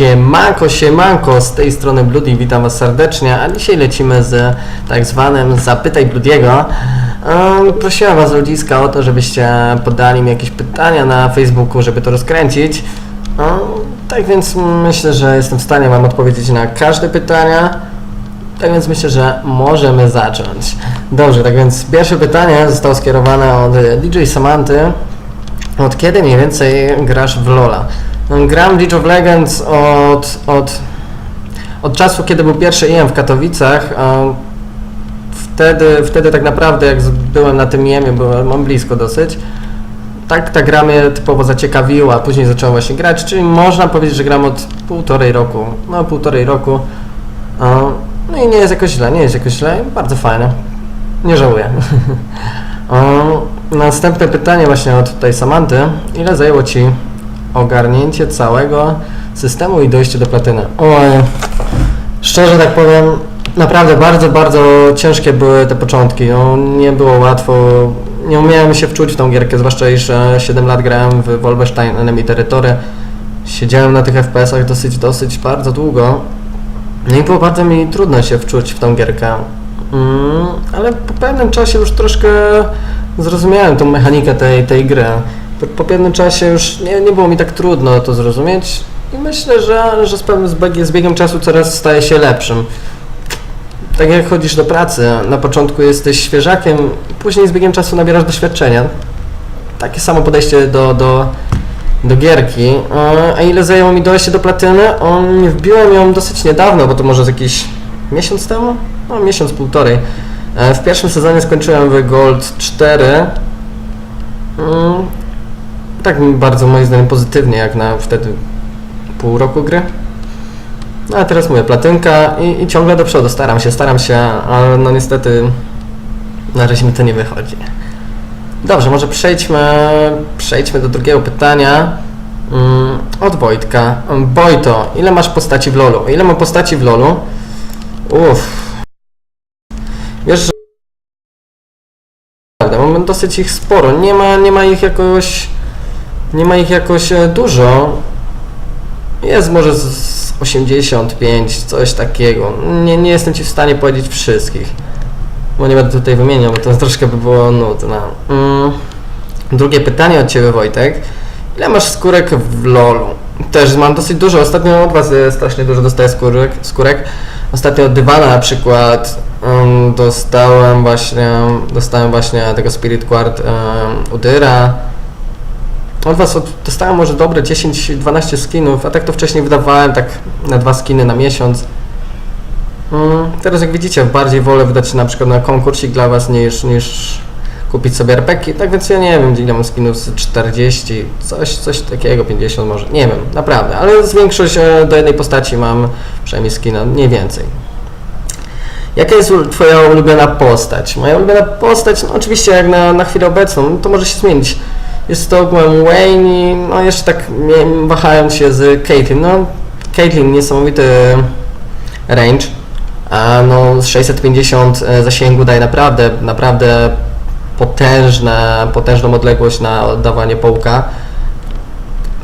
Siemanko, siemanko, z tej strony Bloody, witam Was serdecznie, a dzisiaj lecimy z tak zwanym Zapytaj Bloody'ego. Um, prosiłem Was ludziska o to, żebyście podali mi jakieś pytania na Facebooku, żeby to rozkręcić. Tak więc myślę, że jestem w stanie Wam odpowiedzieć na każde pytania. Tak więc myślę, że możemy zacząć. Dobrze, tak więc pierwsze pytanie zostało skierowane od DJ Samanty. Od kiedy mniej więcej grasz w LoL'a? Gram League of Legends od, od, od czasu, kiedy był pierwszy EM w Katowicach. Wtedy, wtedy tak naprawdę jak byłem na tym EM-ie, byłem mam blisko dosyć. Tak ta gra mnie typowo zaciekawiła, później zacząłem właśnie grać, czyli można powiedzieć, że gram od półtorej roku. No półtorej roku. No i nie jest jakoś źle, nie jest jakoś źle, bardzo fajne. Nie żałuję. Następne pytanie właśnie od tutaj Samanty. Ile zajęło Ci ogarnięcie całego systemu i dojście do platyny? Oj, szczerze tak powiem, naprawdę bardzo, bardzo ciężkie były te początki. No, nie było łatwo, nie umiałem się wczuć w tą gierkę, zwłaszcza iż e, 7 lat grałem w Wolfenstein Enemy Territory. Siedziałem na tych FPS-ach dosyć, dosyć bardzo długo. No i było bardzo mi trudno się wczuć w tą gierkę. Mm, ale po pewnym czasie już troszkę zrozumiałem tą mechanikę tej, tej gry. Po, pewnym czasie już nie, nie było mi tak trudno to zrozumieć i myślę, że, że z, pewnym, z, bieg- z biegiem czasu coraz staje się lepszym. Tak jak chodzisz do pracy, na początku jesteś świeżakiem, później z biegiem czasu nabierasz doświadczenia. Takie samo podejście do, do, do gierki. A ile zajęło mi dojście do platyny? On, wbiłem ją dosyć niedawno, bo to może z jakiś miesiąc temu? No, miesiąc, półtorej. E, W pierwszym sezonie skończyłem w Gold 4. Tak bardzo moim zdaniem pozytywnie, jak na wtedy pół roku gry. No a teraz mówię, platynka i, i ciągle do przodu, staram się, staram się, ale no niestety na razie mi to nie wychodzi. Dobrze, może przejdźmy, przejdźmy do drugiego pytania. Mm, od Wojtka. Wojto, ile masz postaci w LoLu? Ile mam postaci w LoLu? Uff. Wiesz, że... Mam dosyć ich sporo. Nie ma, nie ma ich jakoś... Nie ma ich jakoś e, dużo. Jest może z- z 85, coś takiego. Nie, nie jestem Ci w stanie powiedzieć wszystkich. Bo nie będę tutaj wymieniał, bo to troszkę by było nudne. Mm. Drugie pytanie od Ciebie, Wojtek. Ile masz skórek w LoLu? Też mam dosyć dużo. Ostatnio od Was e, strasznie dużo dostaję skórek. skórek. Ostatnio od Dybana na przykład um, dostałem właśnie dostałem właśnie tego Spirit Quart um, Udyra. Od Was dostałem może dobre 10-12 skinów, a tak to wcześniej wydawałem tak na dwa skiny na miesiąc. Mm, teraz jak widzicie, bardziej wolę wydać na przykład na konkursik dla Was niż, niż kupić sobie RPki, tak więc ja nie wiem ile mam skinów, z 40, coś, coś takiego, 50 może, nie wiem, naprawdę, ale z większość e, do jednej postaci mam przynajmniej skina, nie więcej. Jaka jest Twoja ulubiona postać? Moja ulubiona postać, no oczywiście jak na, na chwilę obecną, to może się zmienić. Jest to ogółem Wayne, i, no jeszcze tak wahając się z Caitlyn, no Caitlyn niesamowity range, a no z 650 e, zasięgu daje naprawdę, naprawdę potężne, potężną odległość na oddawanie połka.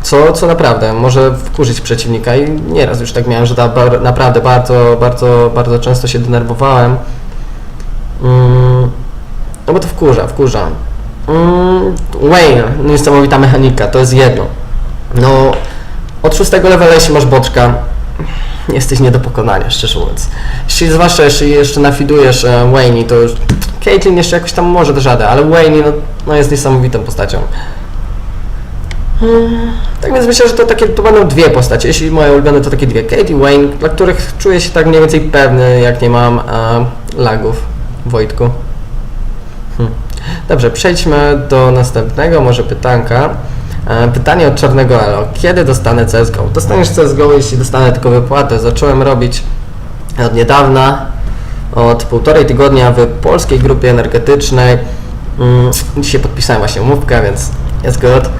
Co, co naprawdę może wkurzyć przeciwnika i nieraz już tak miałem, że ta, bar, naprawdę bardzo, bardzo, bardzo często się denerwowałem. Mm, no bo to wkurza, wkurza. Mm, Wayne, niesamowita mechanika, to jest jedno. No, od szóstego levela jeśli masz boczka, jesteś nie do pokonania, szczerze mówiąc. Jeśli, zwłaszcza jeśli jeszcze nafidujesz e, Wayne, to już Caitlyn jeszcze jakoś tam może radę, ale Wayne no, no jest niesamowitą postacią. Hmm, Tak więc myślę, że to takie to będą dwie postacie. Jeśli moje ulubione to takie dwie, Kate i Wayne, dla których czuję się tak mniej więcej pewny, jak nie mam e, lagów. Wojtku. Dobrze, przejdźmy do następnego może pytanka. E, Pytanie od Czarnego Elo. Kiedy dostanę CSGO? Dostaniesz CSGO, jeśli dostanę tylko wypłatę. Zacząłem robić od niedawna, od półtorej tygodnia w polskiej grupie energetycznej. Mm, Dzisiaj podpisałem właśnie umówkę, więc jest good.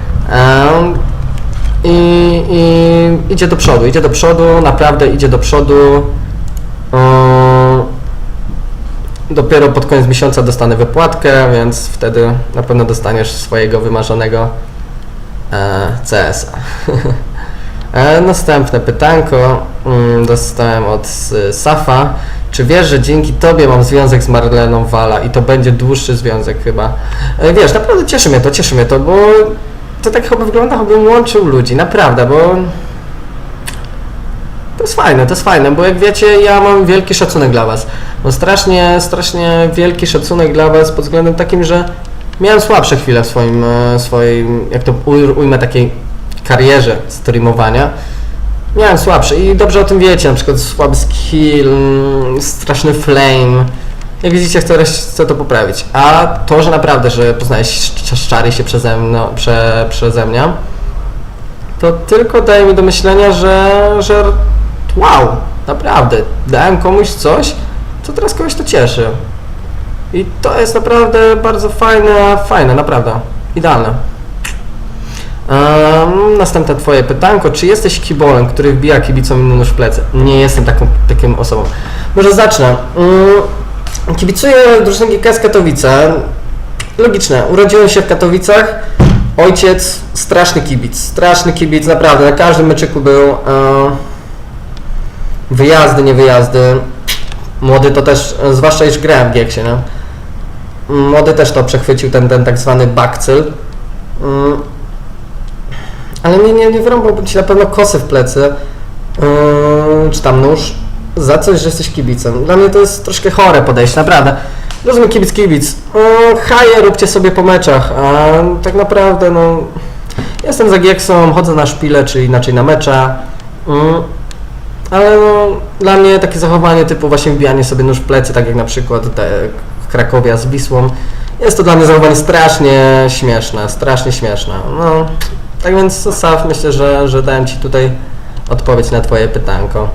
I, I idzie do przodu, idzie do przodu, naprawdę idzie do przodu. Dopiero pod koniec miesiąca dostanę wypłatkę, więc wtedy na pewno dostaniesz swojego wymarzonego e, CS-a. E, następne pytanko mm, dostałem od y, Safa. Czy wiesz, że dzięki tobie mam związek z Marleną Wala i to będzie dłuższy związek chyba? E, wiesz, naprawdę cieszy mnie to, cieszy mnie to, bo to tak chyba wygląda, jakbym łączył ludzi, naprawdę, bo jest fajne, to jest fajne, bo jak wiecie, ja mam wielki szacunek dla Was. Mam strasznie, strasznie wielki szacunek dla Was pod względem takim, że miałem słabsze chwile w swoim, e, swoim jak to uj- ujmę, takiej karierze streamowania. Miałem słabsze i dobrze o tym wiecie, na przykład słaby skill, mm, straszny flame. Jak widzicie, chcę, chcę to poprawić. A to, że naprawdę, że poznałeś szczary się przeze, mną, prze, przeze mnie, to tylko daje mi do myślenia, że, że wow, naprawdę, dałem komuś coś, co teraz kogoś to cieszy. I to jest naprawdę bardzo fajne, fajne, naprawdę, idealne. Um, następne twoje pytanko, czy jesteś kibolem, który wbija kibicom inny nóż w plecy? Nie jestem taką, taką osobą. Może zacznę. Um, kibicuję drużynie GKS Katowice. Logiczne, urodziłem się w Katowicach, ojciec straszny kibic, straszny kibic, naprawdę, na każdym meczyku był. E, wyjazdy, nie wyjazdy. Młody to też, zwłaszcza już grałem w Gieksie, nie? Młody też to przechwycił, ten, ten tak zwany bakcyl. Mm. Ale nie, nie, nie wyrąbałbym ci na pewno kosy w plecy, yy, czy tam nóż, za coś, że jesteś kibicem. Dla mnie to jest troszkę chore podejście, naprawdę. Rozumiem kibic, kibic. Yy, haje róbcie sobie po meczach, a tak naprawdę, no... Jestem za Gieksą, chodzę na szpile, czy inaczej na mecze. Yy, ale no, dla mnie takie zachowanie typu właśnie wbijanie sobie nóż w plecy, tak jak na przykład te Krakowia z Wisłą, jest to dla mnie zachowanie strasznie śmieszne, strasznie śmieszne. No, tak więc Saf, myślę, że, że dałem Ci tutaj odpowiedź na Twoje pytanko.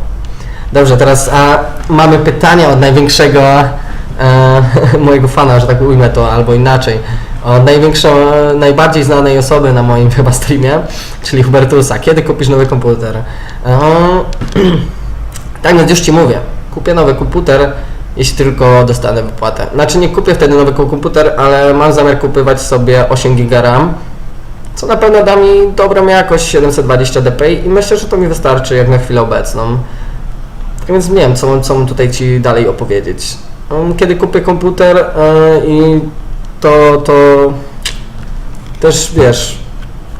Dobrze, teraz a, mamy pytania od największego e, mojego fana, że tak ujmę to, albo inaczej. Od e, najbardziej znanej osoby na moim chyba streamie, czyli Hubertusa. Kiedy kupisz nowy komputer? E, tak więc już Ci mówię. Kupię nowy komputer, jeśli tylko dostanę wypłatę. Znaczy nie kupię wtedy nowy komputer, ale mam zamiar kupywać sobie 8 GB RAM, co na pewno da mi dobrą jakość 720 dpi i myślę, że to mi wystarczy jak na chwilę obecną. Tak więc nie wiem, co, co mam tutaj Ci dalej opowiedzieć. Um, Kiedy kupię komputer e, i to, to też wiesz,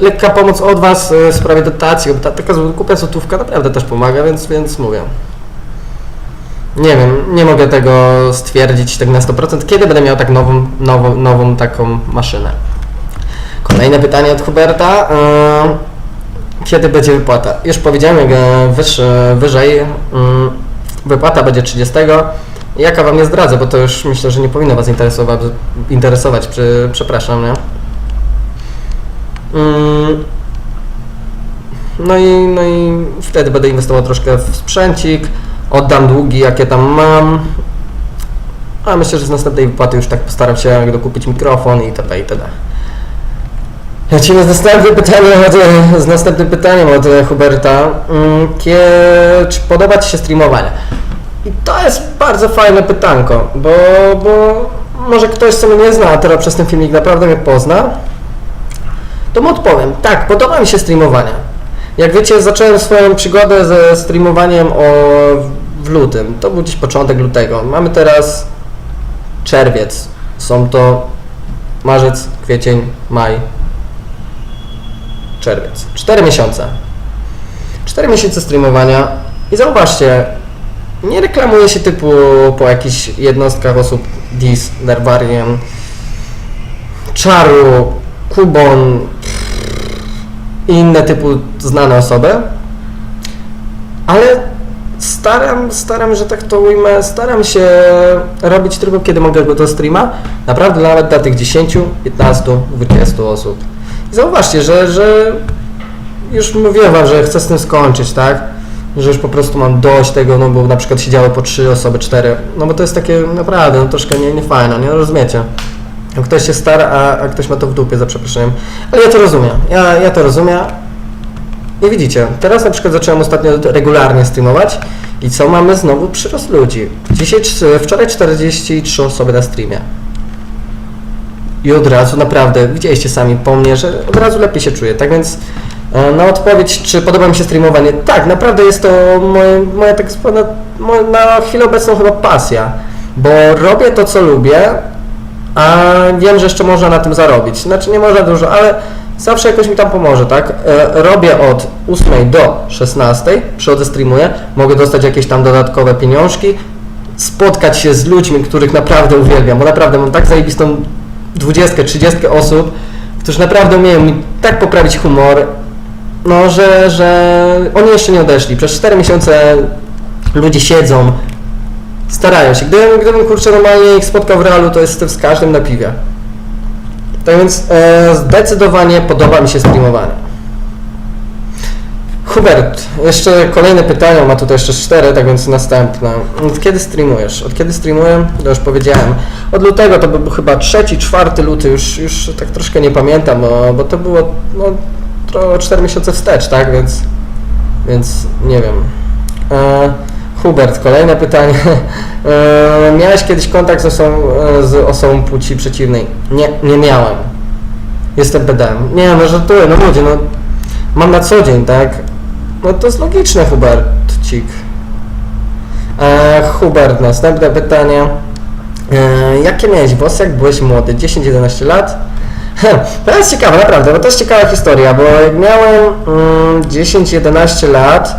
lekka pomoc od Was e, w sprawie dotacji, bo ta, taka kupia złotówka naprawdę też pomaga, więc, więc mówię. Nie wiem, nie mogę tego stwierdzić tak na 100%, kiedy będę miał tak nową, nową, nową taką maszynę. Kolejne pytanie od Huberta. Yy, Kiedy będzie wypłata? Już powiedziałem, jak e, wyżej yy, wypłata będzie 30. Jaka Wam nie zdradzę, bo to już myślę, że nie powinno Was interesować, interesować przy, przepraszam, nie? Yy, No i, no i wtedy będę inwestował troszkę w sprzęcik, oddam długi, jakie tam mam. A myślę, że z następnej wypłaty już tak postaram się dokupić mikrofon i itd. itd. Lecimy z następnym pytaniem od, z następnym pytaniem od Huberta. Mm, Kie, czy podoba Ci się streamowanie? I to jest bardzo fajne pytanko, bo, bo może ktoś, co mnie nie zna, a teraz przez ten filmik naprawdę mnie pozna, to mu odpowiem. Tak, podoba mi się streamowanie. Jak wiecie, zacząłem swoją przygodę ze streamowaniem o, w lutym. To był gdzieś początek lutego. Mamy teraz czerwiec. Są to marzec, kwiecień, maj, czerwiec. Cztery miesiące. Cztery miesiące streamowania i zauważcie, nie reklamuje się typu po jakichś jednostkach osób Dis, Nervarian, Czaru, Kubon i inne typu znane osoby, ale staram, staram, że tak to ujmę, staram się robić tylko kiedy mogę go do streama, naprawdę nawet dla tych 10, 15, 20 osób. I zauważcie, że, że już mówiłem wam, że chcę z tym skończyć, tak? Że już po prostu mam dość tego, no bo na przykład siedziały po trzy osoby, cztery, no bo to jest takie naprawdę no, troszkę nie, nie fajne, nie rozumiecie? Ktoś się stara, a, a ktoś ma to w dupie, za przeproszeniem. Ale ja to rozumiem, ja, ja to rozumiem. I widzicie, teraz na przykład zacząłem ostatnio regularnie streamować i co mamy? Znowu przyrost ludzi. Dzisiaj, wczoraj 43 osoby na streamie. I od razu naprawdę, widzieliście sami po mnie, że od razu lepiej się czuję. Tak więc Na odpowiedź, czy podoba mi się streamowanie? Tak, naprawdę jest to moje, moja tak moja, na chwilę obecną chyba pasja, bo robię to, co lubię, a wiem, że jeszcze można na tym zarobić. Znaczy nie można dużo, ale zawsze jakoś mi tam pomoże, tak? E, Robię od 8 do 16, przychodzę, streamuję, mogę dostać jakieś tam dodatkowe pieniążki, spotkać się z ludźmi, których naprawdę uwielbiam, bo naprawdę mam tak zajebistą 20, 30 osób, którzy naprawdę umieją mi tak poprawić humor, no, że, że oni jeszcze nie odeszli. Przez 4 miesiące ludzie siedzą, starają się. Gdybym, gdybym kurczę normalnie ich spotkał w realu, to jestem z każdym na piwie. Tak więc e, zdecydowanie podoba mi się streamowanie. Hubert, jeszcze kolejne pytania, ma tutaj jeszcze cztery, tak więc następne. Od kiedy streamujesz? Od kiedy streamuję? To już powiedziałem. Od lutego, to był chyba trzeci, czwarty luty, już, już tak troszkę nie pamiętam, bo, bo to było no, tro, 4 miesiące wstecz, tak, więc, więc nie wiem. E, Hubert, kolejne pytanie. E, miałeś kiedyś kontakt z osobą, e, z osobą płci przeciwnej? Nie, nie miałem. Jestem pedałem. Nie, no żartuję, no ludzie, no mam na co dzień, tak? No to jest logiczne, Hubercik. E, Hubert, następne pytanie. E, jakie miałeś włosy, jak byłeś młody? 10-11 lat? Hm, To jest ciekawe, naprawdę, bo to jest ciekawa historia, bo jak miałem mm, 10-11 lat,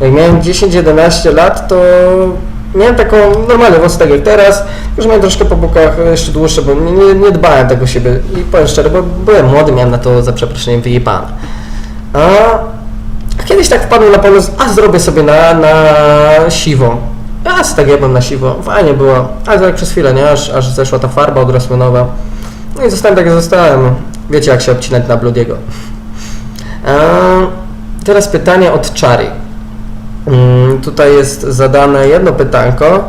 jak miałem 10-11 lat, to miałem taką normalną włosy, tak jak teraz, już miałem troszkę po bokach jeszcze dłuższe, bo nie, nie, dbałem tego siebie i powiem szczerze, bo byłem młody, miałem na to za przeproszeniem wyjebane. A kiedyś tak wpadłem na pomysł, a zrobię sobie na, na siwo. Ja sobie tak jebłem na siwo, fajnie było, ale tak przez chwilę, nie, aż, aż zeszła ta farba odrosła nowa. No i zostałem tak jak zostałem. Wiecie jak się obcinać na Bloody'ego. Teraz pytanie od Chari. Mm, tutaj jest zadane jedno pytanko,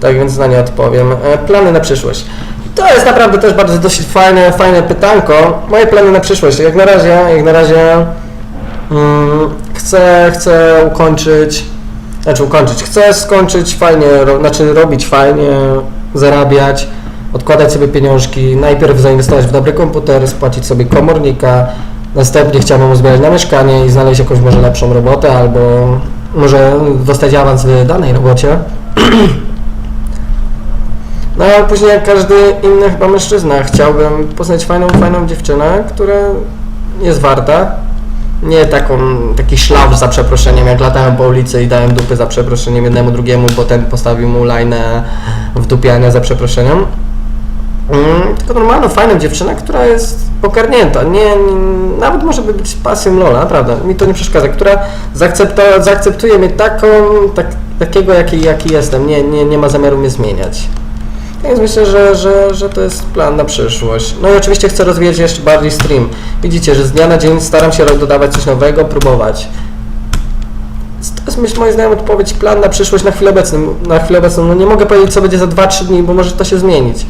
tak więc na nie odpowiem. E, plany na przyszłość. To jest naprawdę też bardzo dosyć fajne, fajne pytanko. Moje plany na przyszłość. Jak na razie, jak na razie mm, chcę, chcę ukończyć, znaczy ukończyć, chcę skończyć fajnie, ro, znaczy robić fajnie, zarabiać, odkładać sobie pieniążki, najpierw zainwestować w dobry komputer, spłacić sobie komornika, następnie chciałbym uzbierać na mieszkanie i znaleźć jakąś może lepszą robotę albo może dostać awans w danej robocie. No a później jak każdy inny chyba mężczyzna chciałbym poznać fajną, fajną dziewczynę, która jest warta. Nie taką, taki szlaf za przeproszeniem, jak latałem po ulicy i dałem dupy za przeproszeniem jednemu drugiemu, bo ten postawił mu lajnę w dupianie za przeproszeniem. Mm, tylko normalną, fajną dziewczynę, która jest pokarnięta. Nie, nie, nawet może by być pasją Lola, naprawdę. Mi to nie przeszkadza. Która zaakceptuje mnie taką, tak, takiego, jaki, jaki jestem. Nie, nie, nie ma zamiaru mnie zmieniać. Więc myślę, że, że, że to jest plan na przyszłość. No i oczywiście chcę rozwijać jeszcze bardziej stream. Widzicie, że z dnia na dzień staram się dodawać coś nowego, próbować. To jest myślę, moim zdaniem odpowiedź, plan na przyszłość na chwilę obecną. Na chwilę obecną. No nie mogę powiedzieć, co będzie za 2-3 dni, bo może to się zmienić.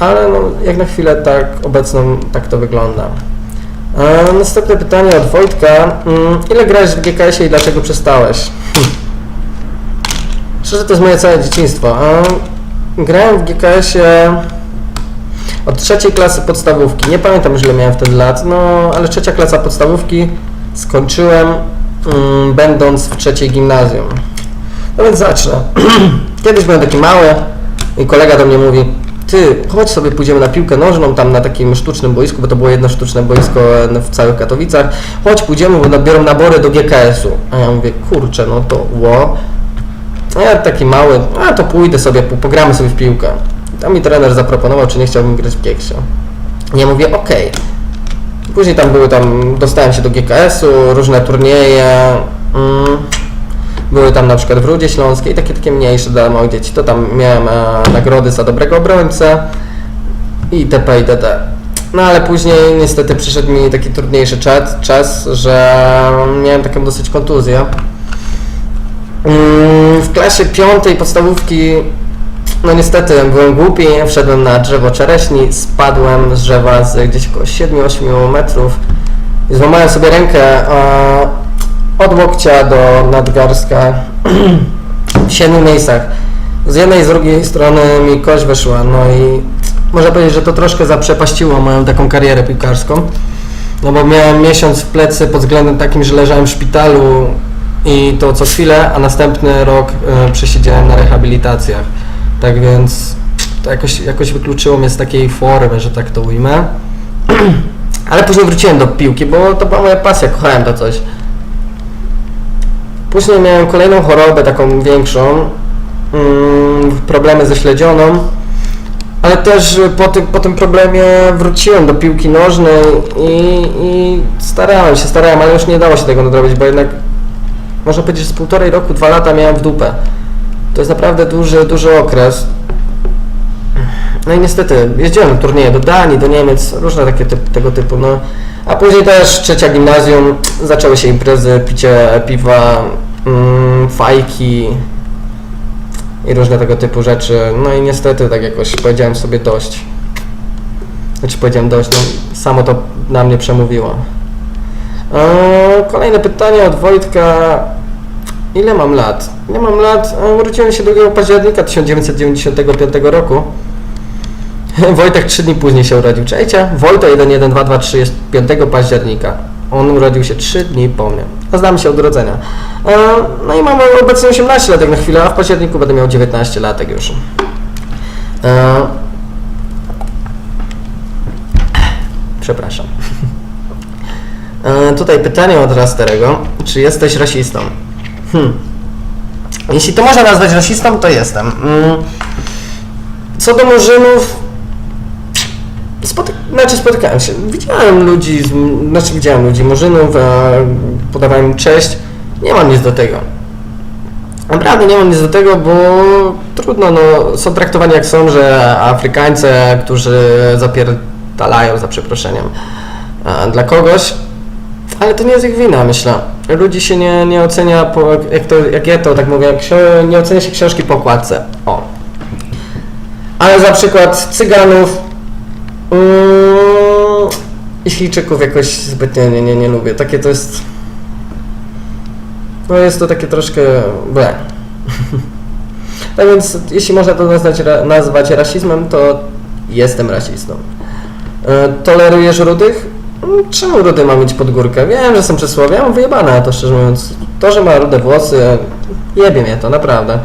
Ale no, jak na chwilę tak obecną tak to wygląda. E, następne pytanie od Wojtka. Mm, ile grałeś w GKS-ie i dlaczego przestałeś? Szczerze, to jest moje całe dzieciństwo. E, grałem w GKS-ie od trzeciej klasy podstawówki. Nie pamiętam ile miałem wtedy lat, no ale trzecia klasa podstawówki skończyłem mm, będąc w trzeciej gimnazjum. No więc zacznę. Kiedyś byłem taki mały i kolega do mnie mówi ty, chodź sobie pójdziemy na piłkę nożną tam na takim sztucznym boisku, bo to było jedno sztuczne boisko e, w całych Katowicach. Chodź, pójdziemy, bo nabiorą nabory do GKS-u. A ja mówię, kurczę, no to ło. Ja taki mały, a to pójdę sobie, po- pogramy sobie w piłkę. Tam mi trener zaproponował, czy nie chciałbym grać w Gieksie. Ja mówię, okej. Później tam były tam, dostałem się do GKS-u, różne turnieje. Mm. Były tam na przykład w Rudzie Śląskiej, takie takie mniejsze dla małych dzieci. To tam miałem e, nagrody za dobrego obrońcę i itp. itd. No ale później niestety przyszedł mi taki trudniejszy czas, czas że miałem taką dosyć kontuzję. Mm, W klasie piątej podstawówki, no niestety byłem głupi, wszedłem na drzewo czereśni, spadłem z drzewa z gdzieś około 7-8 metrów i złamałem sobie rękę od łokcia do nadgarstka w siedmiu miejscach. Z jednej i z drugiej strony mi kość wyszła, no i można powiedzieć, że to troszkę zaprzepaściło moją taką karierę piłkarską. No bo miałem miesiąc w plecy pod względem takim, że leżałem w szpitalu i to co chwilę, a następny rok e, przesiedziałem na rehabilitacjach. Tak więc to jakoś, jakoś wykluczyło mnie z takiej formy, że tak to ujmę. Ale później wróciłem do piłki, bo to była moja pasja, kochałem to coś. Później miałem kolejną chorobę, taką większą, mm, problemy ze śledzioną, ale też po tym, po tym problemie wróciłem do piłki nożnej i, i starałem się, starałem, ale już nie dało się tego nadrobić, bo jednak można powiedzieć, że z półtorej roku, dwa lata miałem w dupę. To jest naprawdę duży, duży okres. No i niestety, jeździłem na turnieje do Danii, do Niemiec, różne takie typ, tego typu, no. A później też trzecia gimnazjum, zaczęły się imprezy, picie piwa, fajki i różne tego typu rzeczy. No i niestety tak jakoś powiedziałem sobie dość. Znaczy powiedziałem dość, no samo to na mnie przemówiło. Eee, kolejne pytanie od Wojtka. Ile mam lat? Ile mam lat? Eee, Urodziłem się 2 października 1995 roku. Wojtek 3 dni później się urodził. Cześć, Wojto 11223 jest 5 października. On urodził się 3 dni po mnie. Znamy się od urodzenia. Eee, No i mam obecnie 18 lat jak na chwilę, a w październiku będę miał 19 latek już. Eee, Przepraszam. E, tutaj pytanie od Rasterego. Czy jesteś rasistą? Hmm. Jeśli to można nazwać rasistą, to jestem. Mm. Co do murzynów, spoty- znaczy spotykałem się. Widziałem ludzi, znaczy widziałem ludzi murzynów, podawałem cześć. Nie mam nic do tego. Naprawdę nie mam nic do tego, bo trudno, no, są traktowani jak są, że Afrykańcy, którzy zapierdalają, za przeproszeniem, e, dla kogoś, ale to nie jest ich wina, myślę. Ludzi się nie, nie ocenia, po, jak, to, jak ja to tak mówię, nie ocenia się książki po okładce. O. Ale za przykład Cyganów mm, i Chilijczyków jakoś zbytnio nie, nie, nie lubię. Takie to jest... No jest to takie troszkę... Ble. tak więc, jeśli można to nazwać, nazwać rasizmem, to jestem rasistą. E, Tolerujesz rudych? Mm, Czemu rudy ma mieć pod górkę? Wiem, że są przysłowie, ja mam wyjebane to, szczerze mówiąc. To, że ma rude włosy, jebie mnie to, naprawdę.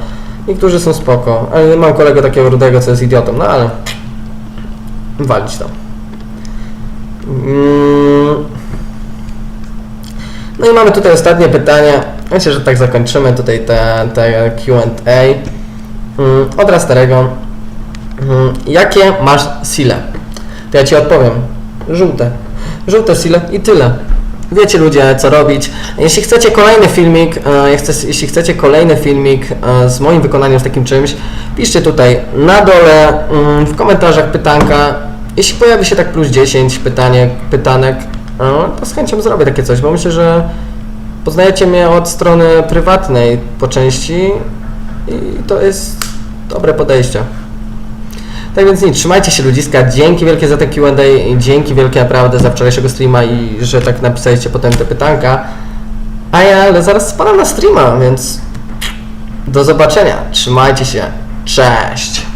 Niektórzy są spoko, ale mam kolegę takiego rudego, co jest idiotą, no ale... Walić to. Mm. No i mamy tutaj ostatnie pytanie. Myślę, że tak zakończymy tutaj te, te Q&A. Mm, Od Rasterego. Mm, Jakie masz sile? To ja Ci odpowiem. Żółte. Żółte sile i tyle. Wiecie ludzie, co robić. Jeśli chcecie kolejny filmik, e, jeśli chcecie kolejny filmik e, z moim wykonaniem z takim czymś, piszcie tutaj na dole mm, w komentarzach pytanka. Jeśli pojawi się tak plus 10 pytanie, pytanek, e, to z chęcią zrobię takie coś, bo myślę, że poznajecie mnie od strony prywatnej po części i to jest dobre podejście. Tak więc nic, trzymajcie się ludziska, dzięki wielkie za te Q&A dzięki wielkie naprawdę za wczorajszego streama i że tak napisaliście potem te pytanka. A ja ale zaraz spadam na streama, więc do zobaczenia, trzymajcie się, cześć!